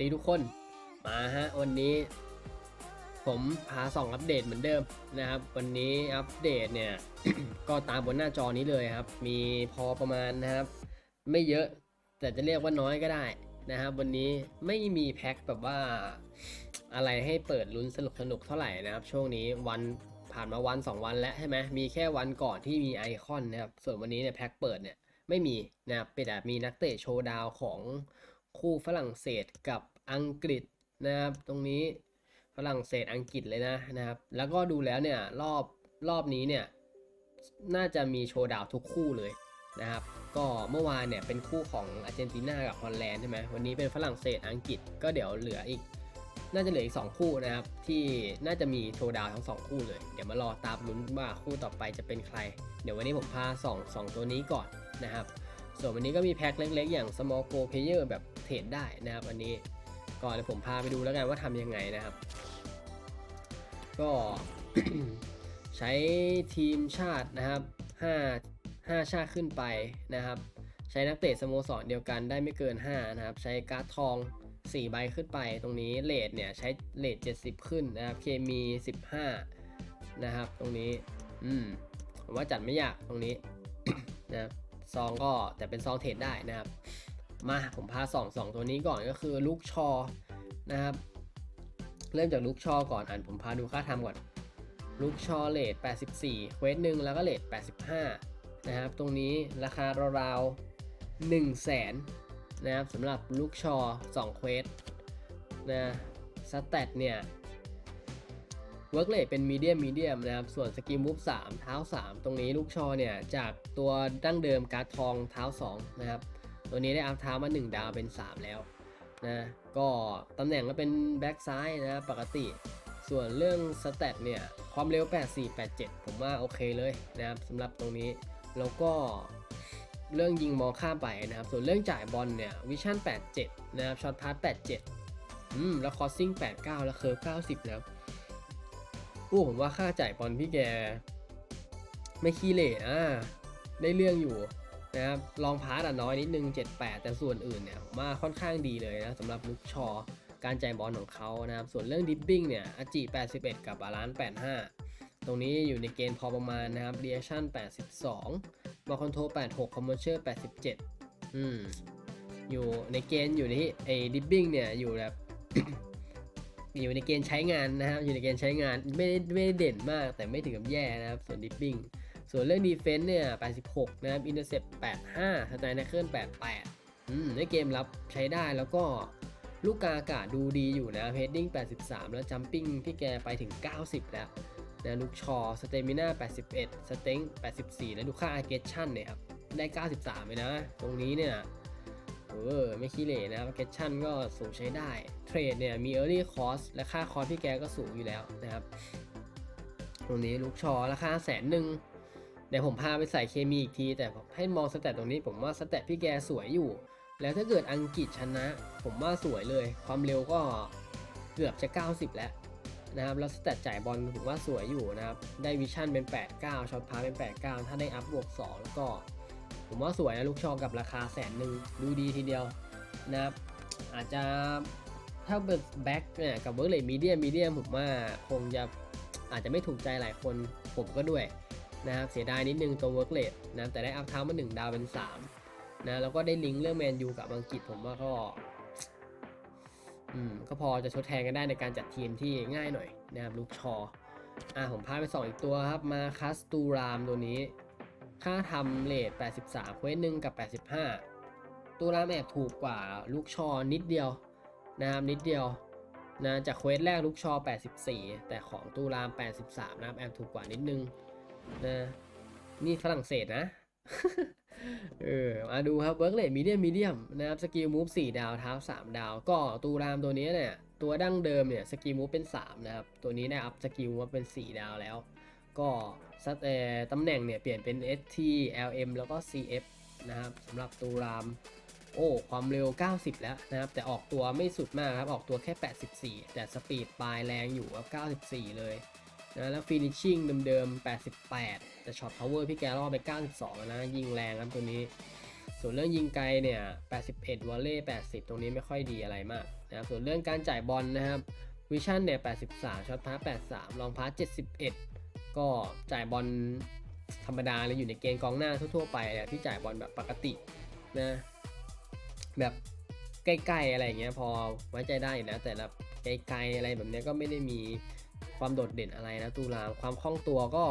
ดีทุกคน มาฮะวันนี้ ผมพาส่องอัปเดตเหมือนเดิมนะครับ วันนี้อัปเดตเนี่ย ก็ตามบนหน้าจอนี้เลยครับ มีพอประมาณนะครับ ไม่เยอะแต่จะเรียกว่าน้อยก็ได้นะครับ วันนี้ไม่มีแพ็คแบบว่าอะไรให้เปิดลุ้นสนุกสนุกเท่าไหร่นะครับ ช่วงนี้วันผ่านมาวัน 2 วันแล้วใช่ไหมมีแค่วันก่อนที่มีไอคอนนะครับ ส่วนวันนี้เนี่ยแพ็คเปิดเนี่ยไม่มีนะครับเป็นแต่มีนักเตะโชว์ดาวของ คู่ฝรั่งเศสกับอังกฤษนะครับ ตรงนี้ฝรั่งเศสอังกฤษเลยนะนะครับ แล้วก็ดูแล้วเนี่ยรอบรอบนี้เนี่ยน่าจะมีโชว์ดาวทุกคู่เลยนะครับ ก็เมื่อวานเนี่ยเป็นคู่ของอาร์เจนตินากับฮอลแลนด์ใช่ไหมวันนี้เป็นฝรั่งเศสอังกฤษก็เดี๋ยวเหลืออีก น่าจะเหลืออีก 2 คู่นะครับ ที่น่าจะมีโชว์ดาวทั้ง 2 คู่เลย เดี๋ยวมารอตามลุ้นว่าคู่ต่อไปจะเป็นใคร เดี๋ยววันนี้ผมพาส่องสองตัวนี้ก่อนนะครับ ส่วนวันนี้ก็มีแพ็คเล็กๆ อย่าง small go player แบบเทรดได้นะครับอันนี้ก่อนเดี๋ยวผมพาไปดูแล้วกันว่าทำยังไงนะครับ ก็ใช้ทีมชาตินะครับ 5 5 ชาติขึ้นไปนะครับ ใช้นักเตะสโมสรเดียวกันได้ไม่เกิน 5 นะครับ ใช้การ์ดทอง 4 ใบขึ้นไป ตรงนี้เลทเนี่ยใช้เลท70 ขึ้นนะครับ เคมี 15 นะครับ ตรงนี้ อืมผมว่าจัดไม่ยากตรงนี้นะครับ ซองก็แต่เป็นซองเทรดได้นะครับ มาผมพาสองสองตัวนี้ก่อนก็คือลูกชอนะครับ เริ่มจากลูกชอก่อนอ่านผมพาดูค่าทำก่อนลูกชอเลท84เควสหนึ่งแล้วก็เลท85 นะครับ ตรงนี้ราคาราวๆ1แสนนะครับสำหรับลูกชอ2เควสนะสแตทเนี่ย เวิร์กเลทเป็นมีเดียมมีเดียมนะครับ ส่วนสกิลมูฟ3เท้า 3 ตรงนี้ลูกชอเนี่ย จากตัวดั้งเดิมการ์ดทองเท้า 2 นะครับ ตัวนี้ได้อัพเท้ามา 1 ดาวเป็น 3 แล้วนะก็ตำแหน่งก็เป็นแบ็กซ้ายนะปกติ ส่วนเรื่องสแตทเนี่ย ความเร็ว 84 87 ผมว่าโอเคเลยนะครับสำหรับตรงนี้ แล้วก็เรื่องยิงมองข้ามไปนะครับ ส่วนเรื่องจ่ายบอลเนี่ยวิชั่น 87 นะครับช็อตพาส87 อืม แล้วคอสซิ่ง 89 แล้วเคิร์ฟ90 นะครับ อู้ผมว่าค่าจ่ายบอลพี่แก ไม่ขี้เหร่อะได้เรื่องอยู่นะครับลองพาสอะน้อยนิดนึง 78 แต่ส่วนอื่นเนี่ยผมว่าค่อนข้างดีเลยนะสำหรับลุกชอ การจ่ายบอลของเขานะครับส่วนเรื่องดิปปิ้งเนี่ยอาจิ81 กับบาลานซ์85 ตรงนี้อยู่ในเกณฑ์พอประมาณนะครับเรียชั่น 82 บอลคอนโทร86 คอมเมอร์เชียล87 อืมอยู่ในเกณฑ์อยู่ที่ไอ้ดิปปิ้งเนี่ยอยู่แบบ อยู่ในเกณฑ์ใช้งานนะครับ อยู่ในเกณฑ์ใช้งานไม่ได้ไม่ได้เด่นมาก แต่ไม่ถึงกับแย่นะครับ ส่วนดิปปิ้งส่วนเรื่องดีเฟนส์เนี่ย 86 นะครับอินเตอร์เซป85สไตล์นักเคลื่อน88 อืมในเกมรับใช้ได้แล้วก็ลูกกาอากาศดูดีอยู่นะเฮดดิ้ง 83 แล้วจัมปิ้งพี่แกไปถึง 90 แล้วนะลูกชอสเตมิน่า 81 สเต็ง84 แล้วดูค่าอาเกชั่นเนี่ยครับ ได้ 93เลยนะ ตรงนี้เนี่ย เออไม่ขี้เหร่นะครับเกชั่นก็สูงใช้ได้ เทรดเนี่ยมี Early Cost และค่าคอสพี่แกก็สูงอยู่แล้วนะครับ ตรงนี้ลูกชอราคาแสนหนึ่งเดี๋ยวผมพาไปใส่เคมีอีกที แต่ให้มองสแตทตรงนี้ผมว่าสแตทพี่แกสวยอยู่ แล้วถ้าเกิดอังกฤษชนะ ผมว่าสวยเลย ความเร็วก็เกือบจะ 90 แล้วนะครับแล้วสแตทจ่ายบอลผมว่าสวยอยู่นะครับ ได้วิชั่นเป็น 89ช็อตพาเป็น 89 ถ้าได้อัพบวก 2 แล้วก็ ผมว่าสวยนะลูกชอกับราคาแสนหนึ่งดูดีทีเดียวนะครับอาจจะถ้าเป็นแบ็กเนี่ยกับเวิร์กเลยมีเดียมมีเดียมผมว่าคงจะอาจจะไม่ถูกใจหลายคนผมก็ด้วยนะครับเสียดายนิดนึงตัวเวิร์กเลดนะแต่ได้อัพเท้ามา1ดาวเป็น3นะแล้วก็ได้ลิงก์เรื่องแมนยูกับอังกฤษผมว่าก็อืมก็พอจะชดแทนกันได้ในการจัดทีมที่ง่ายหน่อยนะครับลูกชออะผมพาไปสองอีกตัวครับมาคัสตูรามตัวนี้ ค่าทำเลท83เควสหนึ่งกับ 85 ตัวรามแอบถูกกว่าลูกชอนิดเดียวนะครับนิดเดียวนะจากเควสแรกลูกชอ 84 แต่ของตูราม 83นะครับแอบถูกกว่านิดนึงนะนี่ฝรั่งเศสนะ เออ มาดูครับเวิร์กเลทมีเดียมมีเดียมนะครับสกิลมูฟ4ดาวเท้า 3 ดาว ก็ตูรามตัวนี้เนี่ยตัวดั้งเดิมเนี่ยสกิลมูฟเป็น 3 นะครับ ตัวนี้ได้อัพสกิลมาเป็น 4 ดาวแล้ว ก็ตตำแหน่งเนี่ยเปลี่ยนเป็น ST LM แล้วก็ CF นะครับสำหรับตูราม โอ้ความเร็ว 90 แล้วนะครับ แต่ออกตัวไม่สุดมากครับ ออกตัวแค่ 84 แต่สปีดปลายแรงอยู่ครับ 94 เลยนะแล้วฟินิชชิ่งเดิมๆ 88 แต่ช็อตพาวเวอร์พี่แกรอไป 92 นะ ยิงแรงครับตัวนี้ ส่วนเรื่องยิงไกลเนี่ย 81 วอลเล่ 80 ตรงนี้ไม่ค่อยดีอะไรมากนะครับส่วนเรื่องการจ่ายบอลนะครับวิชั่นเนี่ย 83ช็อตพาส83 ลองพาส71 ก็จ่ายบอลธรรมดาเลยอยู่ในเกณฑ์กองหน้าทั่วๆไปที่จ่ายบอลแบบปกตินะแบบใกล้ๆอะไรอย่างเงี้ยพอไว้ใจได้อยู่แล้วแต่ละไกลๆอะไรแบบนี้ก็ไม่ได้มีความโดดเด่นอะไรนะตูรามความคล่องตัวก็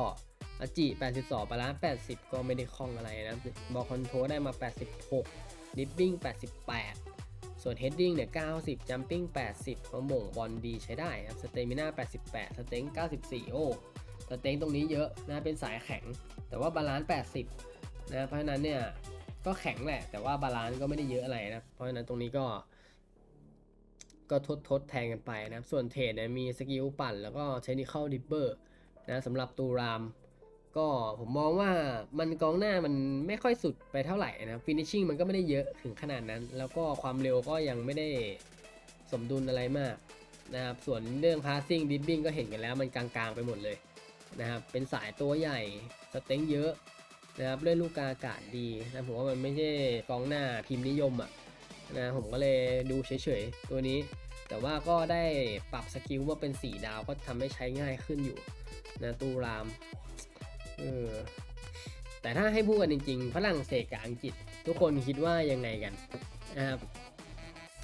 อาจิ 82ปาระ80 ก็ไม่ได้คล่องอะไรนะบอลคอนโทรลได้มา 86ดิฟบิ้ง88 ส่วนเฮดดิ้งเนี่ย 90 จัมปิ้ง 80เขาหม่งบอลดีใช้ได้ครับสเตมิน่า88 สเต็ง94 โอ้ สเต็งตรงนี้เยอะนะเป็นสายแข็ง แต่ว่าบาลานซ์80นะเพราะฉะนั้นเนี่ยก็แข็งแหละ แต่ว่าบาลานซ์ก็ไม่ได้เยอะอะไรนะเพราะฉะนั้นตรงนี้ก็ ก็ทดทดแทนกันไปนะส่วนเทรดเนี่ยมีสกิลปั่น แล้วก็เทคนิคอลดิปเปอร์นะสำหรับตูราม ก็ผมมองว่ามันกองหน้ามันไม่ค่อยสุดไปเท่าไหร่นะฟินิชชิ่งมันก็ไม่ได้เยอะถึงขนาดนั้น แล้วก็ความเร็วก็ยังไม่ได้สมดุลอะไรมากนะครับส่วนเรื่องพาสซิ่งดิฟบิ้งก็เห็นกันแล้วมันกลางๆไปหมดเลย นะครับ เป็นสายตัวใหญ่ สเต็งเยอะนะครับเล่นลูกกาอากาศดีนะผมว่ามันไม่ใช่กองหน้าพิมพ์นิยมอะนะผมก็เลยดูเฉยๆ ตัวนี้ แต่ว่าก็ได้ปรับสกิลว่าเป็น 4 ดาวก็ทำให้ใช้ง่ายขึ้นอยู่นะตูรามเออแต่ถ้าให้พูดกันจริงๆฝรั่งเศสกับอังกฤษ ทุกคนคิดว่ายังไงกันนะครับ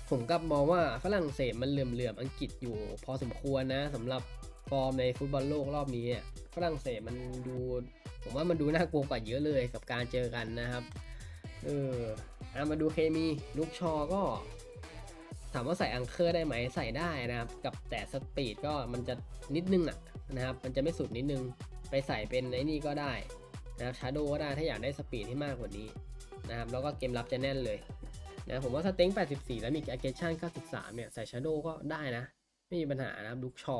ผมกลับมองว่าฝรั่งเศสมันเหลื่อมๆอังกฤษอยู่พอสมควรนะสำหรับฟอร์มในฟุตบอลโลกรอบนี้ ฝรั่งเศสมันดู ผมว่ามันดูน่ากลัวกว่าเยอะเลยกับการเจอกันนะครับ เอออามาดูเคมีลูกชอก็ ถามว่าใส่อังเคอร์ได้ไหมใส่ได้นะครับ กับแต่สปีดก็มันจะนิดนึงอะนะครับ มันจะไม่สุดนิดนึง ไปใส่เป็นไอ้นี่ก็ได้นะครับชาโดก็ได้ถ้าอยากได้สปีดที่มากกว่านี้นะครับ แล้วก็เกมรับจะแน่นเลยนะผมว่าสเต็ง84 แล้วมีแอ g เกชั่น93 เนี่ย ใส่ชาโดก็ได้นะ ไม่มีปัญหานะครับลูกชอ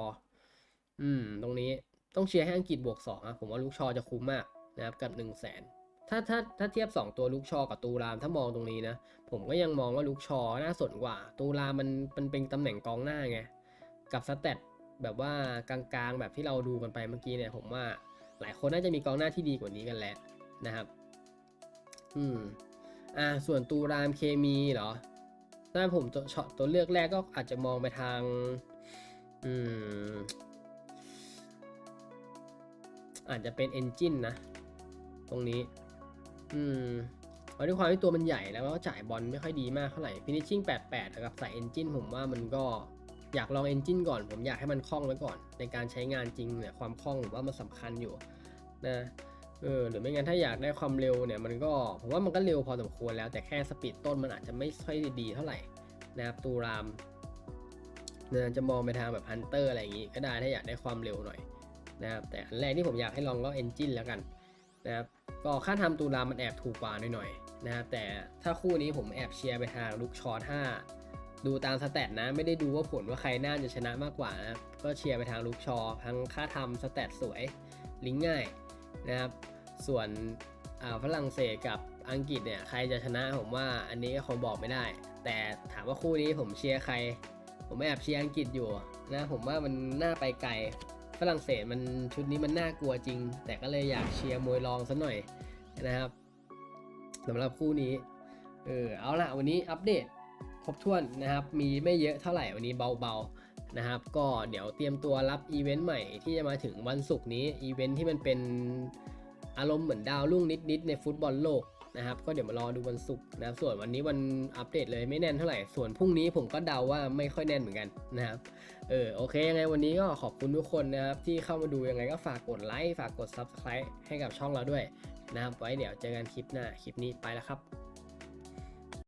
อืม ตรงนี้ ต้องเชียร์ให้อังกฤษบวก2อะผมว่าลูกชอจะคุ้มมากนะครับกับ 1 0 0 0 0แสนถ้าถ้าถ้าเทียบ 2 ตัวลูกชอกับตูรามถ้ามองตรงนี้นะ ผมก็ยังมองว่าลูกชอน่าสนกว่า ตูรามมันมันเป็นตำแหน่งกองหน้าไง กับสเตตแบบว่ากลางๆ แบบที่เราดูกันไปเมื่อกี้เนี่ย ผมว่าหลายคนน่าจะมีกองหน้าที่ดีกว่านี้กันแหละนะครับ อืม อ่า ส่วนตูรามเคมีเหรอถ้าผมตัวตัวเลือกแรกก็อาจจะมองไปทาง อืม อาจจะเป็นเอนจินนะ ตรงนี้ อืมเพราะด้วยความที่ตัวมันใหญ่แล้วก็จ่ายบอลไม่ค่อยดีมากเท่าไหร่ finishing 88 กับใส่เอนจินผมว่ามันก็อยากลองเอนจินก่อน ผมอยากให้มันคล่องไว้ก่อน ในการใช้งานจริงเนี่ยความคล่องผมว่ามันสำคัญอยู่นะเออหรือไม่งั้นถ้าอยากได้ความเร็วเนี่ยมันก็ผมว่ามันก็เร็วพอสมควรแล้วแต่แค่สปีดต้นมันอาจจะไม่ค่อยดีเท่าไหร่นะครับตูรามเนี่ยจะมองไปทางแบบฮันเตอร์อะไรอย่างงี้ก็ได้ถ้าอยากได้ความเร็วหน่อย นะครับแต่อันแรกที่ผมอยากให้ลองก็เอนจินแล้วกันนะครับก็ค่าทำตูรามันแอบถูกกว่าหน่อยๆนะครับแต่ถ้าคู่นี้ผมแอบเชียร์ไปทางลูกชอถ้าดูตามสแตทนะไม่ได้ดูว่าผลว่าใครน่าจะชนะมากกว่านะก็เชียร์ไปทางลูกชอทั้งค่าทำสแตทสวยลิงง่ายนะครับส่วนฝรั่งเศสกับอังกฤษเนี่ยใครจะชนะผมว่าอันนี้ก็คงบอกไม่ได้ แต่ถามว่าคู่นี้ผมเชียร์ใคร ผมแอบเชียร์อังกฤษอยู่นะผมว่ามันน่าไปไกล ฝรั่งเศสมันชุดนี้มันน่ากลัวจริง แต่ก็เลยอยากเชียร์มวยรองซะหน่อยนะครับสำหรับคู่นี้เออเอาละวันนี้อัปเดตครบถ้วนนะครับ มีไม่เยอะเท่าไหร่วันนี้เบาๆนะครับ ก็เดี๋ยวเตรียมตัวรับอีเวนต์ใหม่ที่จะมาถึงวันศุกร์นี้อีเวนต์ที่มันเป็นอารมณ์เหมือนดาวรุ่งนิดๆในฟุตบอลโลก นะครับ ก็เดี๋ยวมารอดูวันศุกร์นะครับ ส่วนวันนี้วันอัปเดตเลยไม่แน่นเท่าไหร่ ส่วนพรุ่งนี้ผมก็เดาว่าไม่ค่อยแน่นเหมือนกันนะครับ เออ โอเค ยังไงวันนี้ก็ขอบคุณทุกคนนะครับ ที่เข้ามาดูยังไงก็ฝากกดไลค์ ฝากกด Subscribe ให้กับช่องเราด้วยนะครับ ไว้เดี๋ยวเจอกันคลิปหน้า คลิปนี้ไปแล้วครับ